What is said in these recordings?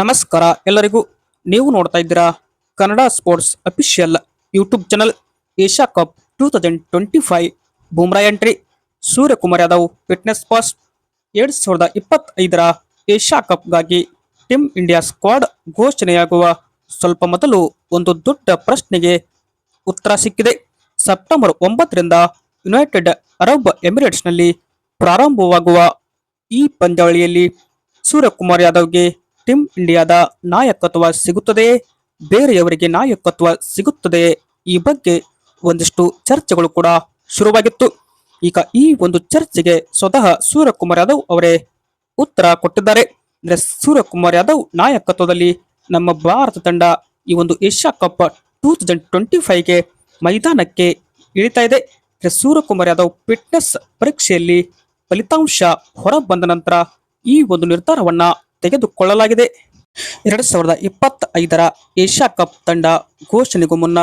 ನಮಸ್ಕಾರ ಎಲ್ಲರಿಗೂ. ನೀವು ನೋಡ್ತಾ ಇದ್ದೀರಾ Kannada sports official YouTube channel Asia cup two thousand twenty five. Bumrah entry. Suryakumar Yadav, fitness pass ಎರಡು ಸಾವಿರದ ಇಪ್ಪತ್ತೈದರ ಏಷ್ಯಾ ಕಪ್ಗಾಗಿ ಟೀಮ್ ಇಂಡಿಯಾ ಸ್ಕ್ವಾಡ್ ಘೋಷಣೆಯಾಗುವ ಸ್ವಲ್ಪ ಮೊದಲು ಒಂದು ದೊಡ್ಡ ಪ್ರಶ್ನೆಗೆ ಉತ್ತರ ಸಿಕ್ಕಿದೆ. ಸೆಪ್ಟೆಂಬರ್ ಒಂಬತ್ತರಿಂದ ಯುನೈಟೆಡ್ ಅರಬ್ ಎಮಿರೇಟ್ಸ್ನಲ್ಲಿ ಪ್ರಾರಂಭವಾಗುವ ಈ ಪಂದ್ಯಾವಳಿಯಲ್ಲಿ ಸೂರ್ಯಕುಮಾರ್ ಯಾದವ್ಗೆ ಟೀಮ್ ಇಂಡಿಯಾದ ನಾಯಕತ್ವ ಸಿಗುತ್ತದೆ, ಬೇರೆಯವರಿಗೆ ನಾಯಕತ್ವ ಸಿಗುತ್ತದೆ ಈ ಬಗ್ಗೆ ಒಂದಿಷ್ಟು ಚರ್ಚೆಗಳು ಕೂಡ ಶುರುವಾಗಿತ್ತು. ಈಗ ಈ ಒಂದು ಚರ್ಚೆಗೆ ಸ್ವತಃ ಸೂರ್ಯಕುಮಾರ್ ಯಾದವ್ ಅವರೇ ಉತ್ತರ ಕೊಟ್ಟಿದ್ದಾರೆ. ಅಂದ್ರೆ ಸೂರ್ಯಕುಮಾರ್ ಯಾದವ್ ನಾಯಕತ್ವದಲ್ಲಿ ನಮ್ಮ ಭಾರತ ತಂಡ ಈ ಒಂದು Asia cup two thousand twenty ಫೈವ್ಗೆ ಮೈದಾನಕ್ಕೆ ಇಳಿತಾ ಇದೆ. ಸೂರ್ಯಕುಮಾರ್ ಯಾದವ್ ಫಿಟ್ನೆಸ್ ಪರೀಕ್ಷೆಯಲ್ಲಿ ಫಲಿತಾಂಶ ಹೊರಬಂದ ನಂತರ ಈ ಒಂದು ನಿರ್ಧಾರವನ್ನ ತೆಗೆದುಕೊಳ್ಳಲಾಗಿದೆ. ಎರಡ್ ಸಾವಿರದ ಇಪ್ಪತ್ತೈದರ ಏಷ್ಯಾ ಕಪ್ ತಂಡ ಘೋಷಣೆಗೂ ಮುನ್ನ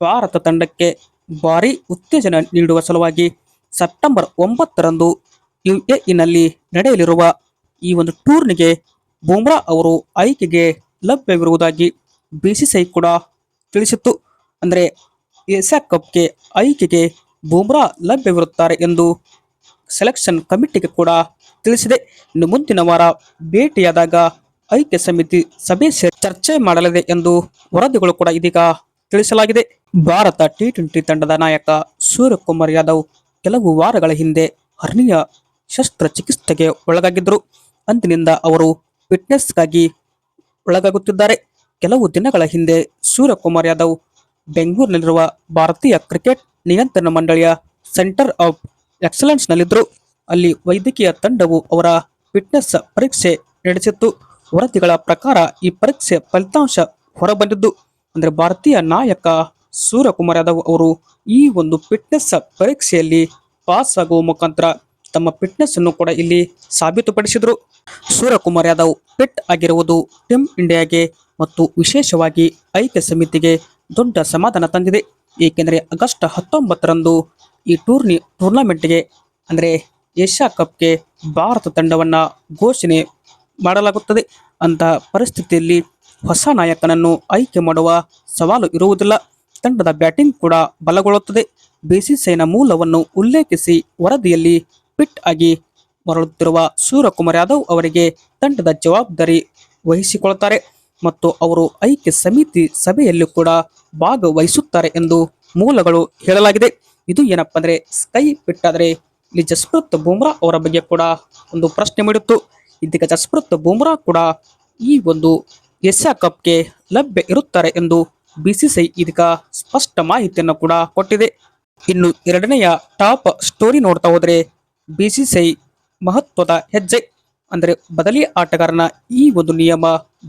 ಭಾರತ ತಂಡಕ್ಕೆ ಭಾರಿ ಉತ್ತೇಜನ ನೀಡುವ ಸಲುವಾಗಿ ಸೆಪ್ಟೆಂಬರ್ ಒಂಬತ್ತರಂದು ಯುಎಇನಲ್ಲಿ ನಡೆಯಲಿರುವ ಈ ಒಂದು ಟೂರ್ನಿಗೆ ಬುಮ್ರಾ ಅವರು ಆಯ್ಕೆಗೆ ಲಭ್ಯವಿರುವುದಾಗಿ ಬಿಸಿಸಿಐ ಕೂಡ ತಿಳಿಸಿತ್ತು. ಅಂದರೆ ಏಷ್ಯಾ ಕಪ್ಗೆ ಆಯ್ಕೆಗೆ ಬುಮ್ರಾ ಲಭ್ಯವಿರುತ್ತಾರೆ ಎಂದು ಸೆಲೆಕ್ಷನ್ ಕಮಿಟಿಗೆ ಕೂಡ ತಿಳಿಸಿದೆ. ಇನ್ನು ಮುಂದಿನ ವಾರ ಭೇಟಿಯಾದಾಗ ಐಕ್ಯ ಸಮಿತಿ ಸಭೆ ಚರ್ಚೆ ಮಾಡಲಿದೆ ಎಂದು ವರದಿಗಳು ಕೂಡ ಇದೀಗ ತಿಳಿಸಲಾಗಿದೆ. ಭಾರತ ಟಿ ಟ್ವೆಂಟಿ ತಂಡದ ನಾಯಕ ಸೂರ್ಯಕುಮಾರ್ ಯಾದವ್ ಕೆಲವು ವಾರಗಳ ಹಿಂದೆ ಹರ್ನಿಯ ಶಸ್ತ್ರಚಿಕಿತ್ಸೆಗೆ ಒಳಗಾಗಿದ್ದರು. ಅಂದಿನಿಂದ ಅವರು ಫಿಟ್ನೆಸ್ಗಾಗಿ ಒಳಗಾಗುತ್ತಿದ್ದಾರೆ. ಕೆಲವು ದಿನಗಳ ಹಿಂದೆ ಸೂರ್ಯಕುಮಾರ್ ಯಾದವ್ ಬೆಂಗಳೂರಿನಲ್ಲಿರುವ ಭಾರತೀಯ ಕ್ರಿಕೆಟ್ ನಿಯಂತ್ರಣ ಮಂಡಳಿಯ ಸೆಂಟರ್ ಆಫ್ ಎಕ್ಸಲೆನ್ಸ್ನಲ್ಲಿದ್ದರು. ಅಲ್ಲಿ ವೈದ್ಯಕೀಯ ತಂಡವು ಅವರ ಫಿಟ್ನೆಸ್ ಪರೀಕ್ಷೆ ನಡೆಸಿತ್ತು. ವರದಿಗಳ ಪ್ರಕಾರ ಈ ಪರೀಕ್ಷೆ ಫಲಿತಾಂಶ ಹೊರಬಂದಿದ್ದು, ಅಂದರೆ ಭಾರತೀಯ ನಾಯಕ ಸೂರ್ಯಕುಮಾರ್ ಯಾದವ್ ಅವರು ಈ ಒಂದು ಫಿಟ್ನೆಸ್ ಪರೀಕ್ಷೆಯಲ್ಲಿ ಪಾಸ್ ಆಗುವ ಮುಖಾಂತರ ತಮ್ಮ ಫಿಟ್ನೆಸ್ ಅನ್ನು ಕೂಡ ಇಲ್ಲಿ ಸಾಬೀತುಪಡಿಸಿದರು. ಸೂರ್ಯಕುಮಾರ್ ಯಾದವ್ ಫಿಟ್ ಆಗಿರುವುದು ಟೀಮ್ ಇಂಡಿಯಾಗೆ ಮತ್ತು ವಿಶೇಷವಾಗಿ ಐಕ್ಯ ಸಮಿತಿಗೆ ದೊಡ್ಡ ಸಮಾಧಾನ ತಂದಿದೆ. ಏಕೆಂದರೆ ಆಗಸ್ಟ್ ಹತ್ತೊಂಬತ್ತರಂದು ಈ ಟೂರ್ನಿ ಟೂರ್ನಮೆಂಟ್ಗೆ, ಅಂದರೆ ಏಷ್ಯಾ ಕಪ್ಗೆ ಭಾರತ ತಂಡವನ್ನು ಘೋಷಣೆ ಮಾಡಲಾಗುತ್ತದೆ. ಅಂತಹ ಪರಿಸ್ಥಿತಿಯಲ್ಲಿ ಹೊಸ ನಾಯಕನನ್ನು ಆಯ್ಕೆ ಮಾಡುವ ಸವಾಲು ಇರುವುದಿಲ್ಲ. ತಂಡದ ಬ್ಯಾಟಿಂಗ್ ಕೂಡ ಬಲಗೊಳ್ಳುತ್ತದೆ. ಬಿಸಿಸಿಐನ ಮೂಲವನ್ನು ಉಲ್ಲೇಖಿಸಿ ವರದಿಯಲ್ಲಿ ಫಿಟ್ ಆಗಿ ಮರಳುತ್ತಿರುವ ಸೂರ್ಯಕುಮಾರ್ ಯಾದವ್ ಅವರಿಗೆ ತಂಡದ ಜವಾಬ್ದಾರಿ ವಹಿಸಿಕೊಳ್ಳುತ್ತಾರೆ ಮತ್ತು ಅವರು ಐಕ್ಯ ಸಮಿತಿ ಸಭೆಯಲ್ಲಿ ಕೂಡ ಭಾಗವಹಿಸುತ್ತಾರೆ ಎಂದು ಮೂಲಗಳು ಹೇಳಲಾಗಿದೆ. ಇದು ಏನಪ್ಪ ಅಂದರೆ ಸ್ಕೈ ಫಿಟ್ ಆದರೆ ಇಲ್ಲಿ ಜಸ್ಪ್ರತ್ ಬೂಮ್ರಾ ಅವರ ಬಗ್ಗೆ ಕೂಡ ಒಂದು ಪ್ರಶ್ನೆ ಮಾಡಿತ್ತು. ಇದೀಗ ಜಸ್ಪ್ರತ್ ಬೂಮ್ರಾ ಕೂಡ ಈ ಒಂದು ಏಷ್ಯಾ ಕಪ್ಗೆ ಲಭ್ಯ ಇರುತ್ತಾರೆ ಎಂದು ಬಿಸಿಸಿಐ ಇದೀಗ ಸ್ಪಷ್ಟ ಮಾಹಿತಿಯನ್ನು ಕೂಡ ಕೊಟ್ಟಿದೆ. ಇನ್ನು ಎರಡನೆಯ ಟಾಪ್ ಸ್ಟೋರಿ ನೋಡ್ತಾ ಹೋದರೆ ಬಿಸಿಸಿಐ ಮಹತ್ವದ ಹೆಜ್ಜೆ, ಅಂದರೆ ಬದಲಿ ಆಟಗಾರನ ಈ ಒಂದು ನಿಯಮ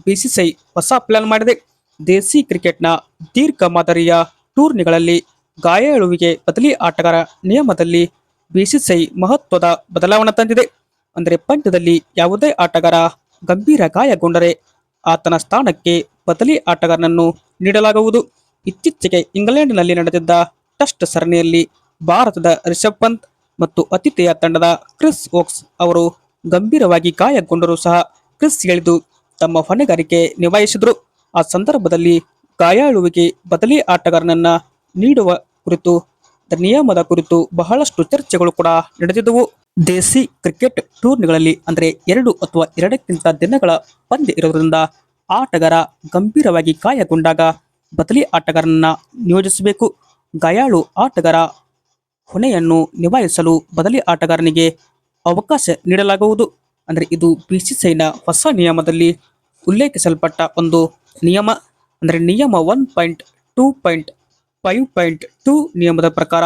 ಬಿಸಿಸಿಐ ಹೊಸ ಪ್ಲಾನ್ ಮಾಡಿದೆ. ದೇಸಿ ಕ್ರಿಕೆಟ್ನ ದೀರ್ಘ ಮಾದರಿಯ ಟೂರ್ನಿಗಳಲ್ಲಿ ಗಾಯಾಳುವಿಗೆ ಬದಲಿ ಆಟಗಾರ ನಿಯಮದಲ್ಲಿ ಬಿಸಿಸಿಐ ಮಹತ್ವದ ಬದಲಾವಣೆ ತಂದಿದೆ. ಅಂದರೆ ಪಂದ್ಯದಲ್ಲಿ ಯಾವುದೇ ಆಟಗಾರ ಗಂಭೀರ ಗಾಯಗೊಂಡರೆ ಆತನ ಸ್ಥಾನಕ್ಕೆ ಬದಲಿ ಆಟಗಾರನನ್ನು ನೀಡಲಾಗುವುದು. ಇತ್ತೀಚೆಗೆ ಇಂಗ್ಲೆಂಡ್ನಲ್ಲಿ ನಡೆದಿದ್ದ ಟೆಸ್ಟ್ ಸರಣಿಯಲ್ಲಿ ಭಾರತದ ರಿಷಬ್ ಪಂತ್ ಮತ್ತು ಅತಿಥೇಯ ತಂಡದ ಕ್ರಿಸ್ ಓಕ್ಸ್ ಅವರು ಗಂಭೀರವಾಗಿ ಗಾಯಗೊಂಡರೂ ಸಹ ಕ್ರಿಸ್ ಎಳೆದು ತಮ್ಮ ಹೊಣೆಗಾರಿಕೆ ನಿಭಾಯಿಸಿದರು. ಆ ಸಂದರ್ಭದಲ್ಲಿ ಗಾಯಾಳುವಿಗೆ ಬದಲಿ ಆಟಗಾರನನ್ನ ನೀಡುವ ಕುರಿತು ನಿಯಮದ ಕುರಿತು ಬಹಳಷ್ಟು ಚರ್ಚೆಗಳು ಕೂಡ ನಡೆದಿದ್ದವು. ದೇಸಿ ಕ್ರಿಕೆಟ್ ಟೂರ್ನಿಗಳಲ್ಲಿ ಅಂದರೆ ಎರಡು ಅಥವಾ ಎರಡಕ್ಕಿಂತ ದಿನಗಳ ಪಂದ್ಯ ಇರೋದ್ರಿಂದ ಆಟಗಾರ ಗಂಭೀರವಾಗಿ ಗಾಯಗೊಂಡಾಗ ಬದಲಿ ಆಟಗಾರನನ್ನ ನಿಯೋಜಿಸಬೇಕು. ಗಾಯಾಳು ಆಟಗಾರ ಹೊಣೆಯನ್ನು ನಿಭಾಯಿಸಲು ಬದಲಿ ಆಟಗಾರನಿಗೆ ಅವಕಾಶ ನೀಡಲಾಗುವುದು. ಅಂದರೆ ಇದು ಬಿಸಿಸಿಐನ ಹೊಸ ನಿಯಮದಲ್ಲಿ ಉಲ್ಲೇಖಿಸಲ್ಪಟ್ಟ ಒಂದು ನಿಯಮ. ಅಂದರೆ ನಿಯಮ one point two point five point two ನಿಯಮದ ಪ್ರಕಾರ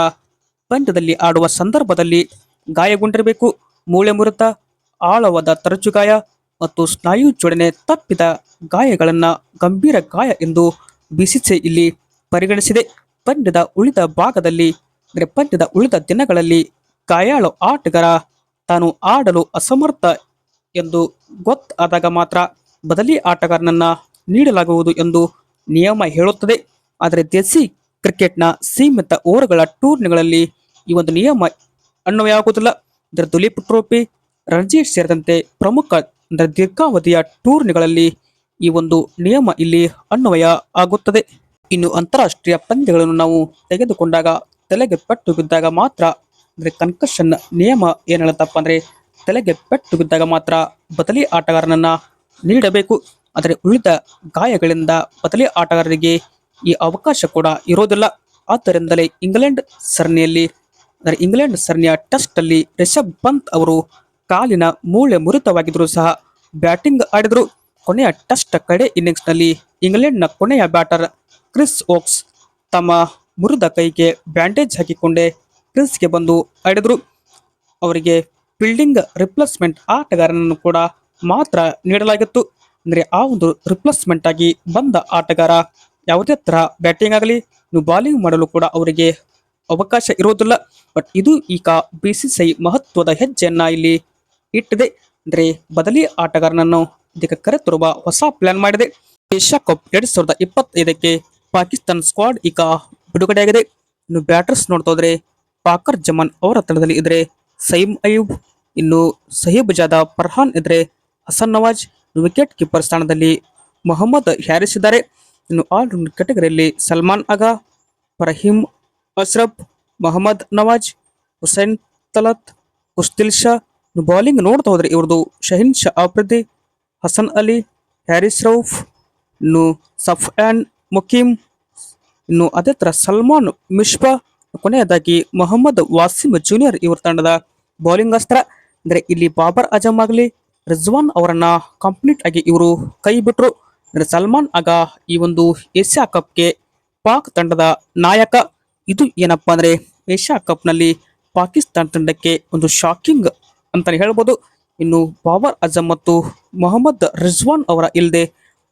ಪಂದ್ಯದಲ್ಲಿ ಆಡುವ ಸಂದರ್ಭದಲ್ಲಿ ಗಾಯಗೊಂಡಿರಬೇಕು. ಮೂಳೆ ಮುರಿತ, ಆಳವಾದ ತರಚು ಗಾಯ ಮತ್ತು ಸ್ನಾಯು ಜೋಡಣೆ ತಪ್ಪಿದ ಗಾಯಗಳನ್ನು ಗಂಭೀರ ಗಾಯ ಎಂದು ಬಿಸಿಸಿ ಇಲ್ಲಿ ಪರಿಗಣಿಸಿದೆ. ಪಂದ್ಯದ ಉಳಿದ ಭಾಗದಲ್ಲಿ, ಅಂದರೆ ಪಂದ್ಯದ ಉಳಿದ ದಿನಗಳಲ್ಲಿ ಗಾಯಾಳು ಆಟಗಾರ ತಾನು ಆಡಲು ಅಸಮರ್ಥ ಎಂದು ಗೊತ್ತಾದಾಗ ಮಾತ್ರ ಬದಲಿ ಆಟಗಾರನನ್ನ ನೀಡಲಾಗುವುದು ಎಂದು ನಿಯಮ ಹೇಳುತ್ತದೆ. ಆದರೆ ದೇಸಿ ಕ್ರಿಕೆಟ್ನ ಸೀಮಿತ ಓವರ್ಗಳ ಟೂರ್ನಿಗಳಲ್ಲಿ ಈ ಒಂದು ನಿಯಮ ಅನ್ವಯವಾಗುವುದಿಲ್ಲ. ಇದರ ದುಲೀಪ್ ಟ್ರೋಫಿ ರಣಜಿ ಸೇರಿದಂತೆ ಪ್ರಮುಖ ಅಂದರೆ ದೀರ್ಘಾವಧಿಯ ಟೂರ್ನಿಗಳಲ್ಲಿ ಈ ಒಂದು ನಿಯಮ ಇಲ್ಲಿ ಅನ್ವಯ ಆಗುತ್ತದೆ. ಇನ್ನು ಅಂತಾರಾಷ್ಟ್ರೀಯ ಪಂದ್ಯಗಳನ್ನು ನಾವು ತೆಗೆದುಕೊಂಡಾಗ, ತಲೆಗೆ ಪೆಟ್ಟು ಬಿದ್ದಾಗ ಮಾತ್ರ, ಅಂದ್ರೆ ಕನ್ಕಷನ್ ನಿಯಮ ಏನ್ ಹೇಳುತ್ತಪ್ಪ ಅಂದ್ರೆ ತಲೆಗೆ ಪೆಟ್ಟು ಬಿದ್ದಾಗ ಮಾತ್ರ ಬದಲಿ ಆಟಗಾರನನ್ನು ನೀಡಬೇಕು. ಆದರೆ ಉಳಿದ ಗಾಯಗಳಿಂದ ಬದಲಿ ಆಟಗಾರರಿಗೆ ಈ ಅವಕಾಶ ಕೂಡ ಇರೋದಿಲ್ಲ. ಆದ್ದರಿಂದಲೇ ಇಂಗ್ಲೆಂಡ್ ಸರಣಿಯಲ್ಲಿ, ಅಂದರೆ ಇಂಗ್ಲೆಂಡ್ ಸರಣಿಯ ಟೆಸ್ಟ್ ಅಲ್ಲಿ ರಿಷಬ್ ಪಂತ್ ಅವರು ಕಾಲಿನ ಮೂಳೆ ಮುರಿತವಾಗಿದ್ದರೂ ಸಹ ಬ್ಯಾಟಿಂಗ್ ಆಡಿದರು. ಕೊನೆಯ ಟೆಸ್ಟ್ ಕಡೆ ಇನ್ನಿಂಗ್ಸ್ನಲ್ಲಿ ಇಂಗ್ಲೆಂಡ್ನ ಕೊನೆಯ ಬ್ಯಾಟರ್ ಕ್ರಿಸ್ ಓಕ್ಸ್ ತಮ್ಮ ಮುರಿದ ಕೈಗೆ ಬ್ಯಾಂಡೇಜ್ ಹಾಕಿಕೊಂಡೇ ಕ್ರಿಸ್ಗೆ ಬಂದು ಆಡಿದರು. ಅವರಿಗೆ ಫೀಲ್ಡಿಂಗ್ ರಿಪ್ಲೇಸ್ಮೆಂಟ್ ಆಟಗಾರನನ್ನು ಕೂಡ ಮಾತ್ರ ನೀಡಲಾಗಿತ್ತು. ಅಂದರೆ ಆ ಒಂದು ರಿಪ್ಲೇಸ್ಮೆಂಟ್ ಆಗಿ ಬಂದ ಆಟಗಾರ ಯಾವುದೇ ತರ ಬ್ಯಾಟಿಂಗ್ ಆಗಲಿ ಬಾಲಿಂಗ್ ಮಾಡಲು ಕೂಡ ಅವರಿಗೆ ಅವಕಾಶ ಇರುವುದಿಲ್ಲ. ಬಟ್ ಇದು ಈಗ ಬಿ ಸಿ ಸಿ ಮಹತ್ವದ ಹೆಜ್ಜೆಯನ್ನ ಇಲ್ಲಿ ಇಟ್ಟಿದೆ. ಅಂದ್ರೆ ಬದಲಿ ಆಟಗಾರನನ್ನು ಇದಕ್ಕೆ ಕರೆತರುವ ಹೊಸ ಪ್ಲಾನ್ ಮಾಡಿದೆ. ಏಷ್ಯಾ ಕಪ್ ಎರಡ್ ಸಾವಿರದ ಇಪ್ಪತ್ತೈದಕ್ಕೆ ಪಾಕಿಸ್ತಾನ್ ಸ್ಕ್ವಾಡ್ ಈಗ ಬಿಡುಗಡೆಯಾಗಿದೆ. ಇನ್ನು ಬ್ಯಾಟರ್ಸ್ ನೋಡ್ತೋದ್ರೆ ಪಾಕರ್ ಜಮಾನ್ ಅವರ ತಂಡದಲ್ಲಿ ಇದ್ರೆ ಸೈಮ್ ಅಯೂಬ್ ಇನ್ನು ಸಹೀಬ್ ಜಾದಾ ಫರ್ಹಾನ್ ಇದ್ರೆ ಹಸನ್ ನವಾಜ್ ವಿಕೆಟ್ ಕೀಪರ್ ಸ್ಥಾನದಲ್ಲಿ ಮೊಹಮ್ಮದ್ ಹ್ಯಾರಿಸ್ ಇದ್ದಾರೆ. ಇನ್ನು ಆಲ್ರೌಂಡ್ ಕೆಟಗರಿಯಲ್ಲಿ ಸಲ್ಮಾನ್ ಆಗಾ ಫರಹೀಮ್ ಅಶ್ರಫ್ ಮೊಹಮ್ಮದ್ ನವಾಜ್, ಹುಸೈನ್ ತಲತ್, ಕುಸ್ತಿಲ್ ಶಾ ಬೌಲಿಂಗ್ ನೋಡ್ತಾ ಹೋದ್ರೆ ಇವ್ರದ್ದು ಶಹೀನ್ ಶಾ ಆಫ್ರಿದಿ, ಹಸನ್ ಅಲಿ, ಹ್ಯಾರಿಸ್ ರೌಫ್, ಇನ್ನು ಸಫ್ ಆನ್ ಮುಕೀಮ್ ಇನ್ನು ಅದೇ ಥರ ಸಲ್ಮಾನ್ ಮಿಶ್ಬಾ, ಕೊನೆಯದಾಗಿ ಮೊಹಮ್ಮದ್ ವಾಸಿಮ್ ಜೂನಿಯರ್ ಇವರ ತಂಡದ ಬೌಲಿಂಗ್ ಅಸ್ತ್ರ. ಅಂದ್ರೆ ಇಲ್ಲಿ ಬಾಬರ್ ಅಜಮ್ ಆಗಲಿ, ರಿಜ್ವಾನ್ ಅವರನ್ನ ಕಂಪ್ಲೀಟ್ ಆಗಿ ಇವರು ಕೈ ಬಿಟ್ರು. ಅಂದ್ರೆ ಸಲ್ಮಾನ್ ಆಗ ಈ ಒಂದು ಏಷ್ಯಾ ಕಪ್ಗೆ ಪಾಕ್ ತಂಡದ ನಾಯಕ. ಇದು ಏನಪ್ಪಾ ಅಂದ್ರೆ ಏಷ್ಯಾ ಕಪ್ನಲ್ಲಿ ಪಾಕಿಸ್ತಾನ ತಂಡಕ್ಕೆ ಒಂದು ಶಾಕಿಂಗ್ ಅಂತಾನೆ ಹೇಳ್ಬೋದು. ಇನ್ನು ಬಾಬರ್ ಅಜಮ್ ಮತ್ತು ಮೊಹಮ್ಮದ್ ರಿಜ್ವಾನ್ ಅವರ ಇಲ್ಲದೆ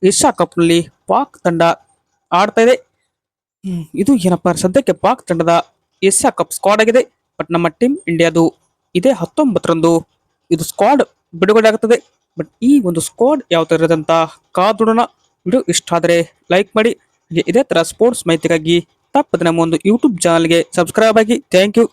ಏಷ್ಯಾ ಕಪ್ನಲ್ಲಿ ಪಾಕ್ ತಂಡ ಆಡ್ತಾ ಇದೆ. ಇದು ಏನಪ್ಪ ಸದ್ಯಕ್ಕೆ ಪಾಕ್ ತಂಡದ ಏಷ್ಯಾ ಕಪ್ ಸ್ಕ್ವಾಡ್ ಆಗಿದೆ. ಬಟ್ ನಮ್ಮ ಟೀಮ್ ಇಂಡಿಯಾದು ಇದೇ ಹತ್ತೊಂಬತ್ತರಂದು ಇದು ಸ್ಕ್ವಾಡ್ ಬಿಡುಗಡೆ ಆಗುತ್ತದೆ ಬಟ್ ಈ ಒಂದು ಸ್ಕ್ವಾಡ್ ಯಾವ ಥರ ಇರೋದಂತ ಕಾದುಡೋಣ. ವಿಡಿಯೋ ಇಷ್ಟ ಆದರೆ ಲೈಕ್ ಮಾಡಿ. ಇದೇ ತರ ಸ್ಪೋರ್ಟ್ಸ್ ಮಾಹಿತಿಗಾಗಿ ತಪ್ಪದೆ ನಮ್ಮ ಒಂದು ಯೂಟ್ಯೂಬ್ ಚಾನಲ್ಗೆ ಸಬ್ಸ್ಕ್ರೈಬ್ ಆಗಿ. Thank you